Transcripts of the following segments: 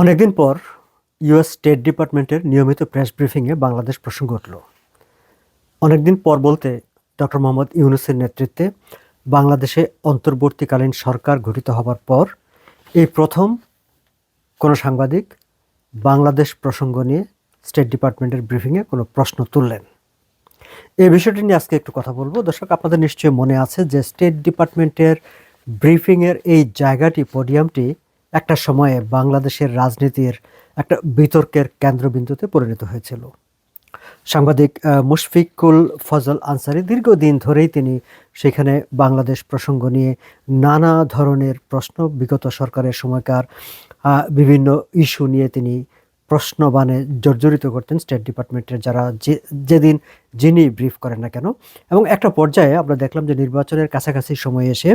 অনেকদিন পর US state ডিপার্টমেন্টের নিয়মিত প্রেস ব্রিফিংয়ে বাংলাদেশ প্রসঙ্গ উঠল। অনেকদিন পর বলতে ডক্টর মোহাম্মদ ইউনুসের নেতৃত্বে বাংলাদেশে অন্তর্বর্তীকালীন সরকার গঠিত হবার পর এই প্রথম কোনো সাংবাদিক বাংলাদেশ প্রসঙ্গ নিয়ে স্টেট ডিপার্টমেন্টের ব্রিফিংয়ে কোনো প্রশ্ন তুললেন। এই বিষয়টি নিয়ে আজকে একটু কথা বলব। দর্শক, আপনাদের নিশ্চয়ই মনে আছে যে স্টেট ডিপার্টমেন্টের ব্রিফিংয়ের এই জায়গাটি পোডিয়ামটি একটা সময়ে বাংলাদেশের রাজনীতির একটা বিতর্কের কেন্দ্রবিন্দুতে পরিণত হয়েছিল। সাংবাদিক মুশফিকুল ফজল আনসারি দীর্ঘদিন ধরেই তিনি সেখানে বাংলাদেশ প্রসঙ্গ নিয়ে নানা ধরনের প্রশ্ন, বিগত সরকারের সময়কার বিভিন্ন ইস্যু নিয়ে তিনি প্রশ্নবাণে জর্জরিত করতেন স্টেট ডিপার্টমেন্টের যারা যে, যেদিন যিনি ব্রিফ করেন না কেন। এবং একটা পর্যায়ে আমরা দেখলাম যে নির্বাচনের কাছাকাছি সময়ে এসে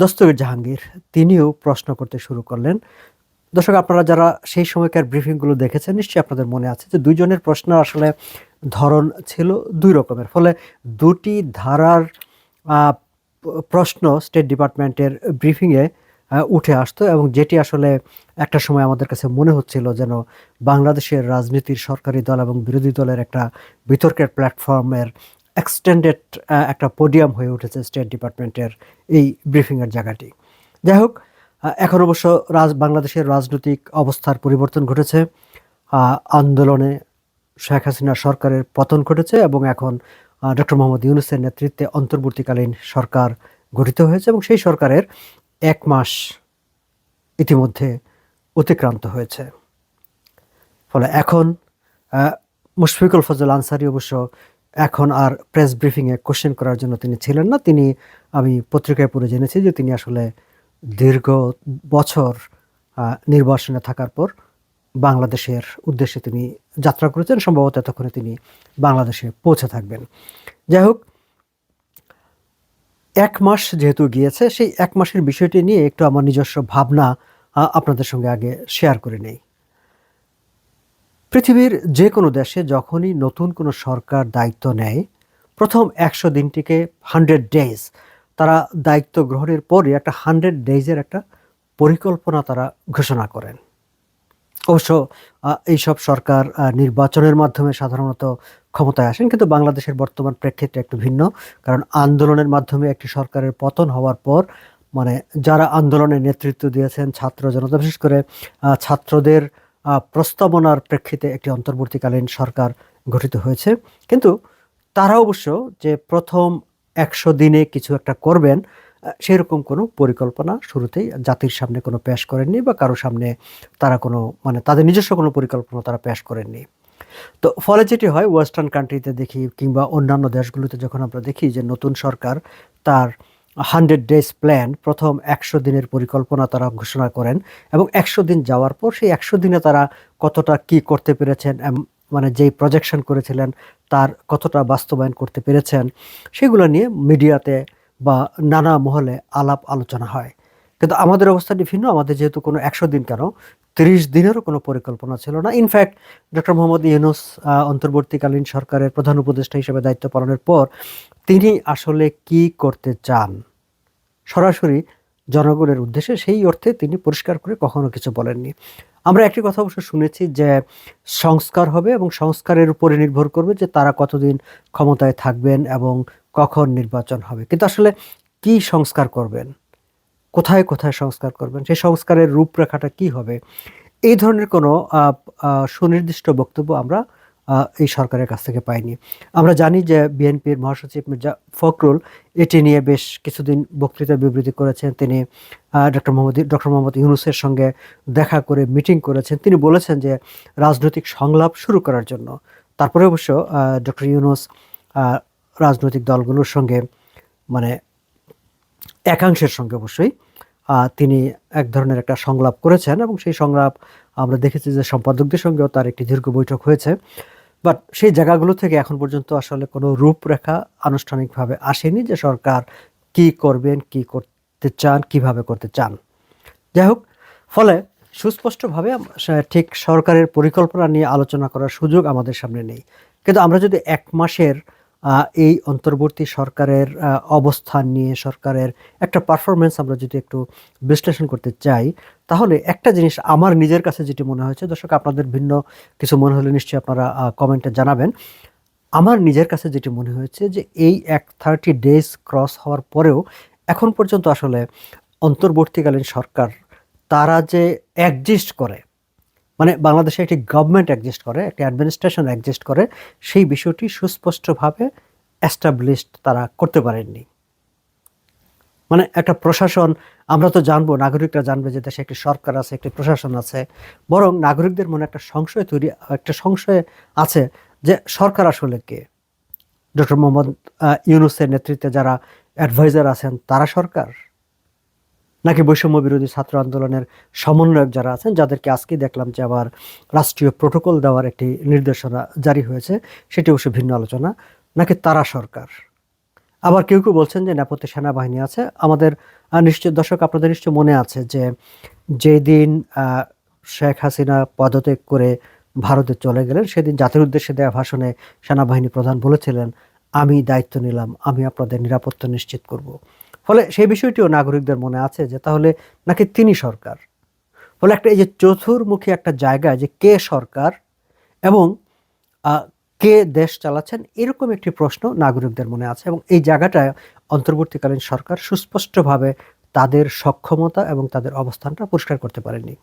দস্তগীর জাহাঙ্গীর, তিনিও প্রশ্ন করতে শুরু করলেন। দর্শক, আপনারা যারা সেই সময়কার ব্রিফিংগুলো দেখেছেন, নিশ্চয়ই আপনাদের মনে আছে যে দুইজনের প্রশ্ন আসলে ধরন ছিল দুই রকমের। ফলে দুটি ধারার প্রশ্ন স্টেট ডিপার্টমেন্টের ব্রিফিংয়ে উঠে আসতো এবং যেটি আসলে একটা সময় আমাদের কাছে মনে হচ্ছিল যেন বাংলাদেশের রাজনীতির সরকারি দল এবং বিরোধী দলের একটা বিতর্কের প্ল্যাটফর্মের এক্সটেন্ডেড একটা পোডিয়াম হয়ে উঠেছে স্টেট ডিপার্টমেন্টের এই ব্রিফিংয়ের জায়গাটি। যাই হোক এখন অবশ্য রাজ, বাংলাদেশের রাজনৈতিক অবস্থার পরিবর্তন ঘটেছে। আন্দোলনে শেখ হাসিনা সরকারের পতন ঘটেছে এবং এখন ডক্টর মোহাম্মদ ইউনুসের নেতৃত্বে অন্তর্বর্তীকালীন সরকার গঠিত হয়েছে এবং সেই সরকারের এক মাস ইতিমধ্যে অতিক্রান্ত হয়েছে। ফলে এখন মুশফিকুল ফজল আনসারি অবশ্য এখন আর প্রেস ব্রিফিংয়ে কোশ্চেন করার জন্য তিনি ছিলেন না। তিনি, আমি পত্রিকায় পড়ে জেনেছি যে তিনি আসলে দীর্ঘ বছর নির্বাসনে থাকার পর বাংলাদেশের উদ্দেশ্যে তিনি যাত্রা করেছেন। সম্ভবত এতক্ষণে তিনি বাংলাদেশে পৌঁছে থাকবেন। যাই হোক, এক মাস যেহেতু গিয়েছে, সেই এক মাসের বিষয়টি নিয়ে একটু আমার নিজস্ব ভাবনা আপনাদের সঙ্গে আগে শেয়ার করে নেই। পৃথিবীর যে কোনো দেশে যখনই নতুন কোনো সরকার দায়িত্ব নেয়, প্রথম একশো দিনটিকে হান্ড্রেড ডেজ তারা দায়িত্ব গ্রহণের পরে একটা হান্ড্রেড ডেজের একটা পরিকল্পনা তারা ঘোষণা করেন। অবশ্য এইসব সরকার নির্বাচনের মাধ্যমে সাধারণত ক্ষমতায় আসেন, কিন্তু বাংলাদেশের বর্তমান প্রেক্ষিতে একটু ভিন্ন, কারণ আন্দোলনের মাধ্যমে একটি সরকারের পতন হওয়ার পর মানে যারা আন্দোলনের নেতৃত্ব দিয়েছেন ছাত্র জনতা, বিশেষ করে ছাত্রদের প্রস্তাবনার প্রেক্ষিতে একটি অন্তর্বর্তীকালীন সরকার গঠিত হয়েছে। কিন্তু তারা অবশ্য যে প্রথম একশো দিনে কিছু একটা করবেন সেরকম কোনো পরিকল্পনা শুরুতেই জাতির সামনে কোনো পেশ করেননি বা কারও সামনে তারা কোনো মানে তাদের নিজস্ব কোনো পরিকল্পনা তারা পেশ করেননি। তো ফলে যেটি হয় ওয়েস্টার্ন কান্ট্রিতে দেখি কিংবা অন্যান্য দেশগুলোতে যখন আমরা দেখি যে নতুন সরকার তার হান্ড্রেড ডেজ প্ল্যান, প্রথম একশো দিনের পরিকল্পনা তারা ঘোষণা করেন এবং একশো দিন যাওয়ার পর সেই একশো দিনে তারা কতটা কি করতে পেরেছেন মানে যেই প্রজেকশন করেছিলেন তার কতটা বাস্তবায়ন করতে পেরেছেন, সেগুলো নিয়ে মিডিয়াতে বা নানা মহলে আলাপ আলোচনা হয়। কিন্তু আমাদের অবস্থাটি ভিন্ন, আমাদের যেহেতু কোনো একশো দিন কেন তিরিশ দিনেরও কোনো পরিকল্পনা ছিল না। ইনফ্যাক্ট ডক্টর মোহাম্মদ ইউনুস অন্তর্বর্তীকালীন সরকারের প্রধান উপদেষ্টা হিসেবে দায়িত্ব পালনের পর তিনি আসলে কি করতে চান? সরাসরি জনগণের উদ্দেশ্যে সেই অর্থে তিনি পরিষ্কার করে কখনো কিছু বলেননি। আমরা একটি কথা অবশ্য শুনেছি যে সংস্কার হবে এবং সংস্কারের উপরে নির্ভর করবে যে তারা কতদিন ক্ষমতায় থাকবেন এবং কখন নির্বাচন হবে। কিন্তু আসলে কি সংস্কার করবেন? কোথায় কোথায় সংস্কার করবেন? সেই সংস্কারের রূপরেখাটা কি হবে? এই ধরনের কোনো সুনির্দিষ্ট বক্তব্য আমরা এই সরকারের কাছ থেকে পাইনি। আমরা জানি যে বিএনপির মহাসচিব মির্জা ফখরুল, এটি নিয়ে বেশ কিছুদিন বক্তৃতা বিবৃতি করেছেন। তিনি ডক্টর মোহাম্মদ ডক্টর মোহাম্মদ ইউনুসের সঙ্গে দেখা করে মিটিং করেছেন। তিনি বলেছেন যে রাজনৈতিক সংলাপ শুরু করার জন্য। তারপরে অবশ্য ডক্টর ইউনুস রাজনৈতিক দলগুলোর সঙ্গে মানে একাংশের সঙ্গে অবশ্যই তিনি এক ধরনের একটা সংলাপ করেছেন এবং সেই সংলাপ আমরা দেখেছি যে সম্পাদকদের সঙ্গেও তার একটি দীর্ঘ বৈঠক হয়েছে। বাট সেই জায়গাগুলো থেকে এখন পর্যন্ত আসলে কোনো রূপরেখা আনুষ্ঠানিকভাবে আসেনি যে সরকার কি করবেন, কি করতে চান, কীভাবে করতে চান। যাই হোক, ফলে সুস্পষ্টভাবে ঠিক সরকারের পরিকল্পনা নিয়ে আলোচনা করার সুযোগ আমাদের সামনে নেই। কিন্তু আমরা যদি এক মাসের এই অন্তর্বর্তী সরকারের অবস্থান নিয়ে সরকারের একটা পারফরমেন্স আমরা যদি একটু বিশ্লেষণ করতে চাই, তাহলে একটা জিনিস আমার নিজের কাছে যেটি মনে হয়েছে, দর্শক আপনাদের ভিন্ন কিছু মনে হলে নিশ্চয়ই আপনারা কমেন্টে জানাবেন। আমার নিজের কাছে যেটি মনে হয়েছে যে এই এক থার্টি ডেজ ক্রস হওয়ার পরেও এখন পর্যন্ত আসলে অন্তর্বর্তীকালীন সরকার তারা যে অ্যাডজাস্ট করে মানে বাংলাদেশে একটি গভর্নমেন্ট অ্যাডজাস্ট করে, একটি অ্যাডমিনিস্ট্রেশন অ্যাডজাস্ট করে, সেই বিষয়টি সুস্পষ্টভাবে অ্যাস্টাবলিশড তারা করতে পারেননি। মানে একটা প্রশাসন, আমরা তো জানব, নাগরিকরা জানবে যে দেশে একটি সরকার আছে, একটি প্রশাসন আছে, বরং নাগরিকদের মনে একটা সংশয় তৈরি, একটা সংশয় আছে যে সরকার আসলে কে? ডক্টর মোহাম্মদ ইউনুসের নেতৃত্বে যারা অ্যাডভাইজার আছেন, তারা সরকার? নাকি বৈষম্য বিরোধী ছাত্র আন্দোলনের সমন্বয়ক যারা আছেন, যাদেরকে আজকে দেখলাম যে আবার রাষ্ট্রীয় প্রোটোকল দেওয়ার একটি নির্দেশনা জারি হয়েছে, সেটি অবশ্য ভিন্ন আলোচনা, নাকি তারা সরকার? আবার কেউ কেউ বলছেন যে নেপথ্যে সেনাবাহিনী আছে। আমাদের নিশ্চয়, দর্শক, আপনাদের নিশ্চয় মনে আছে যে যেদিন শেখ হাসিনা পদত্যাগ করে ভারতে চলে গেলেন, সেদিন জাতির উদ্দেশ্যে দেওয়া ভাষণে সেনাবাহিনী প্রধান বলেছিলেন, আমি দায়িত্ব নিলাম, আমি আপনাদের নিরাপত্তা নিশ্চিত করব। ফলে সেই বিষয়টিও নাগরিকদের মনে আছে যে তাহলে নাকি তিনি সরকার। ফলে একটা এই যে চতুর্মুখী একটা জায়গা যে কে সরকার এবং কে দেশ চালাচ্ছেন এরকম একটি প্রশ্ন নাগরিকদের মনে আছে এবং এই জায়গাটায় অন্তর্বর্তীকালীন সরকার সুস্পষ্টভাবে তাদের সক্ষমতা এবং তাদের অবস্থানটা পরিষ্কার করতে পারেনি।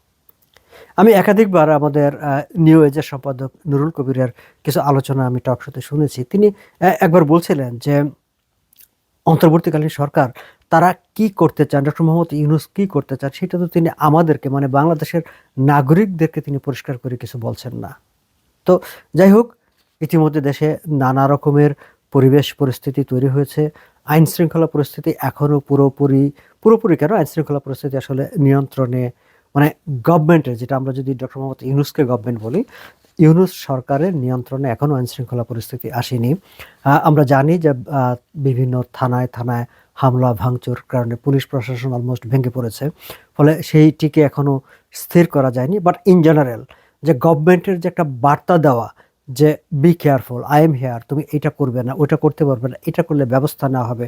আমি একাধিকবার আমাদের নিউ এজের সম্পাদক নুরুল কবিরের কিছু আলোচনা আমি টক শোতে শুনেছি। তিনি একবার বলছিলেন যে অন্তর্বর্তীকালীন সরকার তারা কি করতে চান? ডক্টর মোহাম্মদ ইউনুস কি করতে চান? সেটা তো তিনি আমাদেরকে মানে বাংলাদেশের নাগরিকদেরকে তিনি পরিষ্কার করে কিছু বলছেন না। তো যাই হোক, ইতিমধ্যে দেশে নানা রকমের পরিবেশ পরিস্থিতি তৈরি হয়েছে। আইন শৃঙ্খলা পরিস্থিতি এখনও পুরোপুরি পুরোপুরি কেন? আইন শৃঙ্খলা পরিস্থিতি আসলে নিয়ন্ত্রণে মানে গভর্নমেন্টের যেটা আমরা যদি ডক্টর মোহাম্মদ ইউনুসকে গভর্নমেন্ট বলি ইউনুস সরকারের নিয়ন্ত্রণে এখনও আইন শৃঙ্খলা পরিস্থিতি আসেনি। আমরা জানি যে বিভিন্ন থানায় থানায় হামলা, ভাঙচুর কারণে পুলিশ প্রশাসন অলমোস্ট ভেঙে পড়েছে। ফলে সেইটিকে এখনও স্থির করা যায়নি। বাট ইন জেনারেল যে গভর্নমেন্টের যে একটা বার্তা দেওয়া যে be careful I am here তুমি এটা করবে না, ওটা করতে পারবে না, এটা করলে ব্যবস্থা না হবে।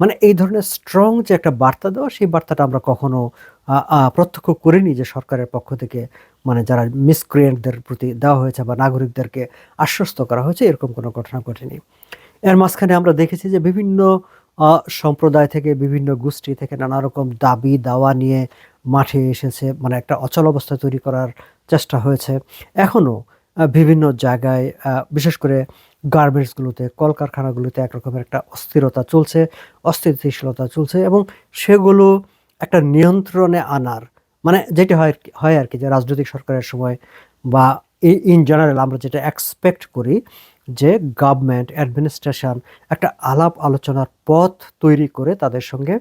মানে এই ধরনের স্ট্রং যে একটা বার্তা দেওয়া, সেই বার্তাটা আমরা কখনো প্রত্যক্ষ করিনি যে সরকারের পক্ষ থেকে মানে যারা মিসক্রিয়েন্টদের প্রতি দেওয়া হয়েছে বা নাগরিকদেরকে আশ্বস্ত করা হয়েছে, এরকম কোনো ঘটনা ঘটেনি। এর মাঝখানে আমরা দেখেছি যে বিভিন্ন সম্প্রদায় থেকে, বিভিন্ন গোষ্ঠী থেকে নানা রকম দাবি, দাওয়া নিয়ে মাঠে এসেছে মানে একটা অচল অবস্থা তৈরি করার চেষ্টা হয়েছে। এখনও বিভিন্ন জায়গায় বিশেষ করে গার্মেন্টসগুলোতে, কলকারখানাগুলোতে একরকমের একটা অস্থিরতা চলছে, অস্থিতিশীলতা চলছে এবং সেগুলো একটা নিয়ন্ত্রণে আনার মানে যেটা হয় হয় আর কি যে রাজনৈতিক সরকারের সময় বা ইন জেনারেল আমরা যেটা এক্সপেক্ট করি যে গভর্নমেন্ট অ্যাডমিনিস্ট্রেশন একটা আলাপ আলোচনার পথ তৈরি করে তাদের সঙ্গে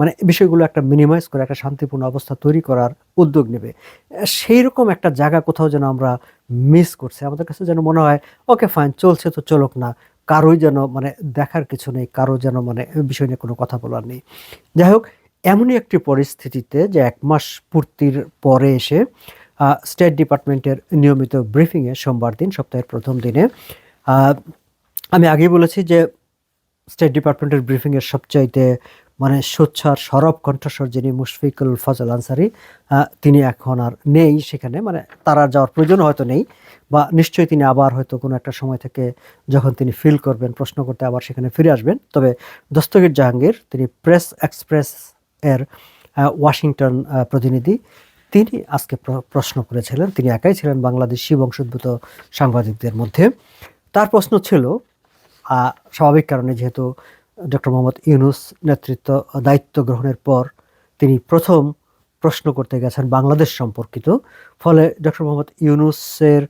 মানে বিষয়গুলো একটা মিনিমাইজ করে, একটা শান্তিপূর্ণ অবস্থা তৈরি করার উদ্যোগ নেবে। সেই রকম একটা জায়গা কোথাও যেন আমরা মিস করছি। আমাদের কাছে যেন মনে হয়, ওকে ফাইন চলছে তো চলুক না। কারোই যেন মানে দেখার কিছু নেই কারও যেন মানে বিষয় নিয়ে কোনো কথা বলার নেই। যাই হোক, এমনই একটি পরিস্থিতিতে যে এক মাস পূর্তির পরে এসে স্টেট ডিপার্টমেন্টের নিয়মিত ব্রিফিংয়ে সোমবার দিন, সপ্তাহের প্রথম দিনে আমি আগেই বলেছি যে স্টেট ডিপার্টমেন্টের ব্রিফিংয়ের সবচাইতে মানে সোচ্চার সরব কণ্ঠস্বর যিনি মুশফিকুল ফজল আনসারি তিনি এখন আর নেই সেখানে। মানে তারা যাওয়ার প্রয়োজন হয়তো নেই, বা নিশ্চয়ই তিনি আবার হয়তো কোনো একটা সময় থেকে যখন তিনি ফিল করবেন, প্রশ্ন করতে আবার সেখানে ফিরে আসবেন। তবে দস্তগীর জাহাঙ্গীর, তিনি প্রেস এক্সপ্রেস এর ওয়াশিংটন প্রতিনিধি, তিনি আজকে প্র- প্রশ্ন করেছিলেন। তিনি একাই ছিলেন বাংলাদেশি বংশোদ্ভূত সাংবাদিকদের মধ্যে। তার প্রশ্ন ছিল স্বাভাবিক কারণে যেহেতু ডক্টর মোহাম্মদ ইউনুস নেতৃত্ব, দায়িত্ব গ্রহণের পর তিনি প্রথম প্রশ্ন করতে গেছেন বাংলাদেশ সম্পর্কিত। ফলে ডক্টর মোহাম্মদ ইউনুসের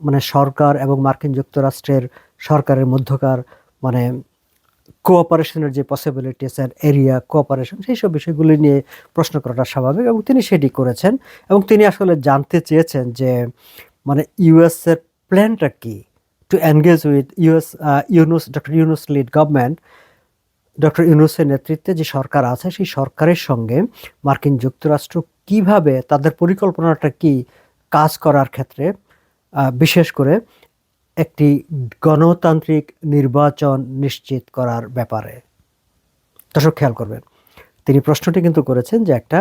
মানে সরকার এবং মার্কিন যুক্তরাষ্ট্রের সরকারের মধ্যকার মানে কোঅপারেশনের যে পসিবিলিটিস অ্যান্ড এরিয়া কোঅপারেশন সেই সব বিষয়গুলি নিয়ে প্রশ্ন করাটা স্বাভাবিক এবং তিনি সেটি করেছেন। এবং তিনি আসলে জানতে চেয়েছেন যে মানে ইউএস এর প্ল্যানটা কি? To engage with US Yunus doctor Yunus led government doctor ইউনুসের নেতৃত্বে যে সরকার আছে, সেই সরকারের সঙ্গে মার্কিন যুক্তরাষ্ট্র কীভাবে তাদের পরিকল্পনাটা কি কাজ করার ক্ষেত্রে বিশেষ করে একটি গণতান্ত্রিক নির্বাচন নিশ্চিত করার ব্যাপারে। দর্শক, খেয়াল করবেন। তিনি প্রশ্নটি কিন্তু করেছেন যে একটা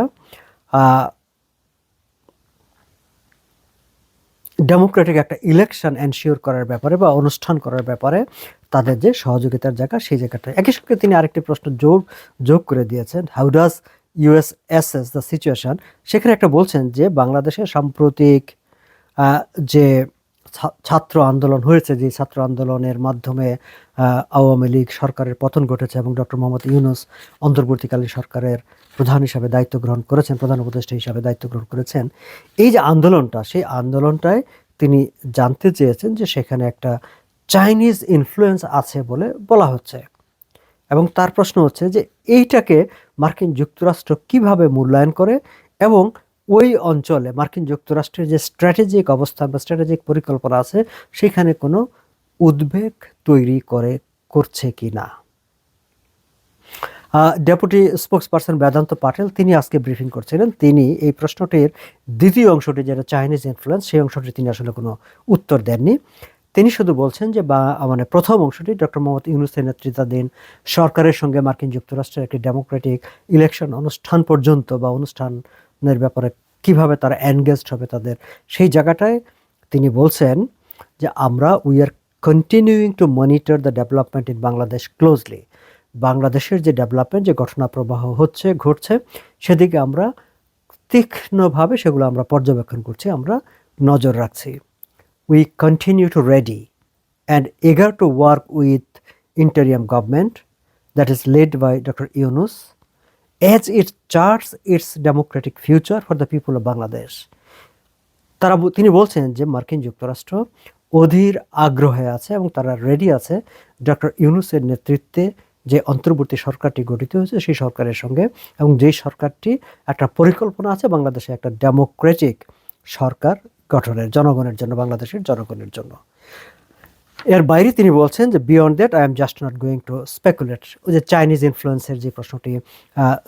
ডেমোক্রেটিক একটা ইলেকশন এনশিওর করার ব্যাপারে বা অনুষ্ঠান করার ব্যাপারে তাদের যে সহযোগিতার জায়গা, সেই জায়গাটা একই সঙ্গে তিনি আরেকটি প্রশ্ন যোগ যোগ করে দিয়েছেন। How does is the situation সেখানে একটা বলছেন যে বাংলাদেশের সাম্প্রতিক যে ছাত্র আন্দোলন হয়েছে, যে ছাত্র আন্দোলনের মাধ্যমে আওয়ামী লীগ সরকারের পতন ঘটেছে এবং ডক্টর মোহাম্মদ ইউনুস অন্তর্বর্তীকালীন সরকারের প্রধান হিসাবে দায়িত্ব গ্রহণ করেছেন, প্রধান উপদেষ্টা হিসাবে দায়িত্ব গ্রহণ করেছেন। এই যে আন্দোলনটা, সেই আন্দোলনটায় তিনি জানতে চেয়েছেন যে সেখানে একটা চাইনিজ ইনফ্লুয়েন্স আছে বলে বলা হচ্ছে। এবং তার প্রশ্ন হচ্ছে যে এইটাকে মার্কিন যুক্তরাষ্ট্র কীভাবে মূল্যায়ন করে এবং ওই অঞ্চলে মার্কিন যুক্তরাষ্ট্রের যে স্ট্র্যাটেজিক অবস্থান বা স্ট্র্যাটেজিক পরিকল্পনা আছে, সেখানে কোনো উদ্বেগ তৈরি করে, করছে কি না ডেপুটি স্পোক্সপারসন বেদান্ত পাটেল, তিনি আজকে ব্রিফিং করছিলেন। তিনি এই প্রশ্নটির দ্বিতীয় অংশটি, যেটা চাইনিজ ইনফ্লুয়েন্স সেই অংশটি তিনি আসলে কোনো উত্তর দেননি। তিনি শুধু বলছেন যে, বা মানে প্রথম অংশটি ডক্টর মোহাম্মদ ইউনুসের নেতৃত্বাধীন সরকারের সঙ্গে মার্কিন যুক্তরাষ্ট্রের একটি ডেমোক্রেটিক ইলেকশন অনুষ্ঠান পর্যন্ত বা অনুষ্ঠানের ব্যাপারে কীভাবে তারা এনগেজড হবে তাদের, সেই জায়গাটায় তিনি বলছেন যে, আমরা we are continuing to monitor the development in Bangladesh closely বাংলাদেশের যে ডেভেলপমেন্ট, যে ঘটনা প্রবাহ হচ্ছে, ঘটছে, সেদিকে আমরা তীক্ষ্ণভাবে সেগুলো আমরা পর্যবেক্ষণ করছি, আমরা নজর রাখছি। We continue to ready and eager to work with interim government that is led by doctor Yunus as it charts it's democratic future for the people of Bangladesh তারা তিনি বলছেন যে মার্কিন যুক্তরাষ্ট্র অধীর আগ্রহে আছে এবং তারা রেডি আছে ডক্টর ইউনুসের নেতৃত্বে যে অন্তর্বর্তী সরকারটি গঠিত হয়েছে, সেই সরকারের সঙ্গে এবং যেই সরকারটি একটা পরিকল্পনা আছে বাংলাদেশে একটা ডেমোক্রেটিক সরকার গঠনের, জনগণের জন্য, বাংলাদেশের জনগণের জন্য। এর বাইরে তিনি বলছেন যে beyond that I am just not going to speculate ওই যে চাইনিজ ইনফ্লুয়েন্সের যে প্রশ্নটি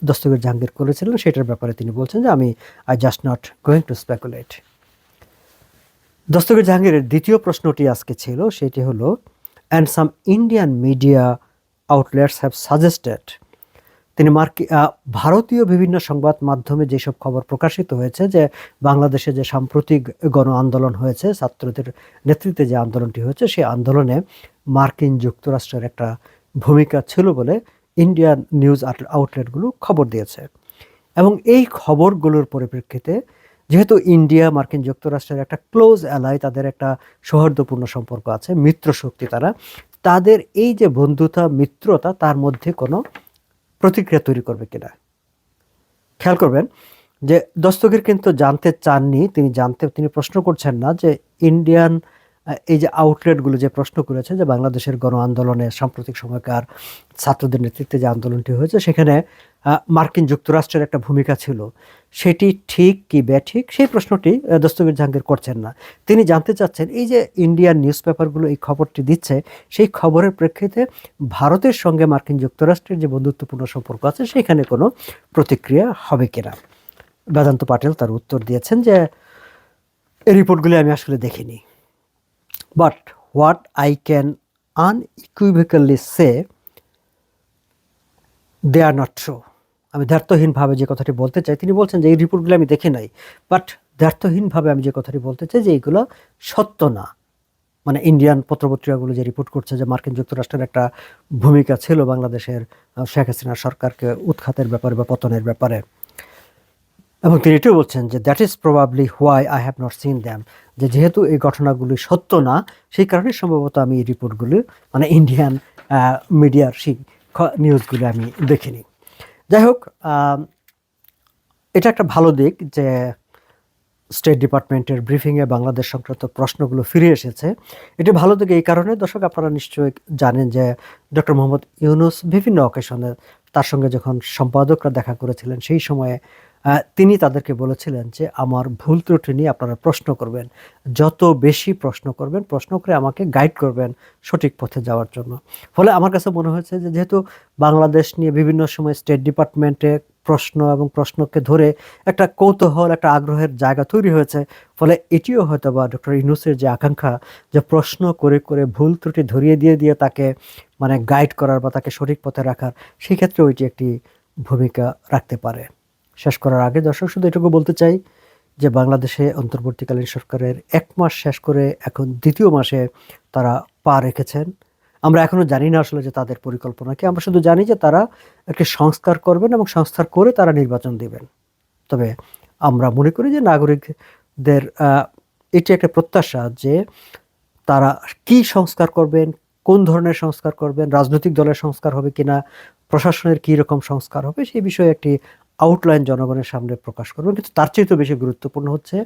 দস্তগীর জাহাঙ্গীর করেছিলেন, সেটার ব্যাপারে তিনি বলছেন যে আমি I just not going to speculate Dastagir জাহাঙ্গীরের দ্বিতীয় প্রশ্নটি আজকে ছিল, সেটি হলো and some Indian media outlets have suggested তিনি মার্কি ভারতীয় বিভিন্ন সংবাদ মাধ্যমে যেসব খবর প্রকাশিত হয়েছে যে বাংলাদেশে যে সাম্প্রতিক গণ আন্দোলন হয়েছে, ছাত্রদের নেতৃত্বে যে আন্দোলনটি হয়েছে সেই আন্দোলনে মার্কিন যুক্তরাষ্ট্রের একটা ভূমিকা ছিল বলে ইন্ডিয়ান নিউজ আউটলেটগুলো খবর দিয়েছে। এবং এই খবরগুলোর পরিপ্রেক্ষিতে যেহেতু ইন্ডিয়া, মার্কিন যুক্তরাষ্ট্রের একটা ক্লোজ অ্যালাই তাদের একটা সৌহার্দ্যপূর্ণ সম্পর্ক আছে মিত্র শক্তি তারা তাদের এই যে বন্ধুতা, মিত্রতা, তার মধ্যে কোনো প্রতিক্রিয়া তৈরি করবে কিনা? খেয়াল করবেন যে দস্তগীর কিন্তু জানতে চাননি, তিনি জানতে, তিনি প্রশ্ন করছেন না যে ইন্ডিয়ান এই যে আউটলেটগুলো যে প্রশ্ন করেছে যে বাংলাদেশের গণ আন্দোলনে সাম্প্রতিক সময়কার ছাত্রদের নেতৃত্বে যে আন্দোলনটি হয়েছে, সেখানে মার্কিন যুক্তরাষ্ট্রের একটা ভূমিকা ছিল। সেটি ঠিক কি ব্যাঠিক সেই প্রশ্নটি দস্তগীর জাহাঙ্গীর করছেন না। তিনি জানতে চাচ্ছেন, এই যে ইন্ডিয়ান নিউজ পেপারগুলো এই খবরটি দিচ্ছে, সেই খবরের প্রেক্ষিতে ভারতের সঙ্গে মার্কিন যুক্তরাষ্ট্রের যে বন্ধুত্বপূর্ণ সম্পর্ক আছে, সেখানে কোনো প্রতিক্রিয়া হবে কিনা? বেদান্ত পাটেল তার উত্তর দিয়েছেন যে, এই রিপোর্টগুলি আমি আসলে দেখিনি। But what I can unequivocally say they are not true আমি দ্ব্যর্থহীনভাবে যে কথাটি বলতে চাই, তিনি বলছেন যে এই রিপোর্টগুলো আমি দেখি নাই। বাট দ্ব্যর্থহীনভাবে আমি যে কথাটি বলতে চাই যে এইগুলো সত্য না। মানে ইন্ডিয়ান পত্রপত্রিকাগুলো যে রিপোর্ট করছে যে মার্কিন যুক্তরাষ্ট্রের একটা ভূমিকা ছিল বাংলাদেশের শেখ হাসিনা সরকারকে উৎখাতের ব্যাপারে বা পতনের ব্যাপারে। এবং তিনি এটিও বলছেন যে that is probably why I have not seen them যে, যেহেতু এই ঘটনাগুলি সত্য না, সেই কারণে সম্ভবত আমি এই রিপোর্টগুলি মানে ইন্ডিয়ান মিডিয়ার সেই নিউজগুলি আমি দেখিনি। যাই হোক এটা একটা ভালো দিক যে স্টেট ডিপার্টমেন্টের ব্রিফিংয়ে বাংলাদেশ সংক্রান্ত প্রশ্নগুলো ফিরে এসেছে। এটি ভালো দিকে এই কারণে, দর্শক আপনারা নিশ্চয়ই জানেন যে ডক্টর মোহাম্মদ ইউনুস বিভিন্ন অকেশনে তার সঙ্গে যখন সম্পাদকরা দেখা করেছিলেন, সেই সময়ে তিনি তাদেরকে বলেছিলেন যে, আমার ভুল ত্রুটি নিয়ে আপনারা প্রশ্ন করবেন। যত বেশি প্রশ্ন করবেন, প্রশ্ন করে আমাকে গাইড করবেন সঠিক পথে যাওয়ার জন্য। ফলে আমার কাছে মনে হয়েছে যে, যেহেতু বাংলাদেশ নিয়ে বিভিন্ন সময় স্টেট ডিপার্টমেন্টে প্রশ্ন এবং প্রশ্নকে ধরে একটা কৌতূহল, একটা আগ্রহের জায়গা তৈরি হয়েছে, ফলে এটিও হয়তো বা ডক্টর ইনুসের যে আকাঙ্ক্ষা, যে প্রশ্ন করে করে ভুল ত্রুটি ধরিয়ে দিয়ে দিয়ে তাকে মানে গাইড করার বা তাকে সঠিক পথে রাখার সেই ক্ষেত্রে ওইটি একটি ভূমিকা রাখতে পারে। শেষ করার আগে দর্শক, শুধু এটুকু বলতে চাই যে বাংলাদেশে অন্তর্বর্তীকালীন সরকারের এক মাস শেষ করে এখন দ্বিতীয় মাসে তারা পা রেখেছেন। আমরা এখনও জানি না আসলে যে তাদের পরিকল্পনা কি। আমরা শুধু জানি যে তারা একটি সংস্কার করবেন এবং সংস্কার করে তারা নির্বাচন দিবেন। তবে আমরা মনে করি যে নাগরিকদের এটি একটা প্রত্যাশা যে তারা কি সংস্কার করবেন, কোন ধরনের সংস্কার করবেন, রাজনৈতিক দলের সংস্কার হবে কিনা, প্রশাসনের কী রকম সংস্কার হবে সেই বিষয়ে একটি আউটলাইন জনগণের সামনে প্রকাশ করবেন কিন্তু তার চেয়ে তো বেশি গুরুত্বপূর্ণ হচ্ছে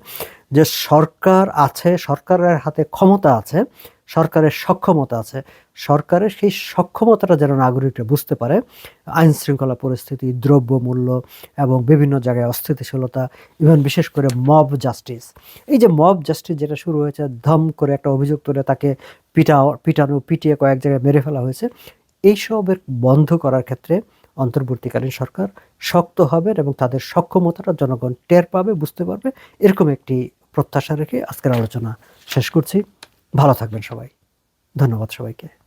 যে সরকার আছে, সরকারের হাতে ক্ষমতা আছে, সরকারের সক্ষমতা আছে। সরকারের সেই সক্ষমতাটা যেন নাগরিকরা বুঝতে পারে, আইন শৃঙ্খলা পরিস্থিতি, দ্রব্যমূল্য এবং বিভিন্ন জায়গায় অস্থিতিশীলতা ইভেন বিশেষ করে মব জাস্টিস এই যে মব জাস্টিস যেটা শুরু হয়েছে, ধম করে একটা অভিযোগ তুলে তাকে পিটা পিটানো, পিটিয়ে কয়েক জায়গায় মেরে ফেলা হয়েছে, এইসবের বন্ধ করার ক্ষেত্রে অন্তর্বর্তীকালীন সরকার শক্ত হবেন এবং তাদের সক্ষমতাটা জনগণ টের পাবে, বুঝতে পারবে। এরকম একটি প্রত্যাশা রেখে আজকের আলোচনা শেষ করছি। ভালো থাকবেন সবাই। ধন্যবাদ সবাইকে।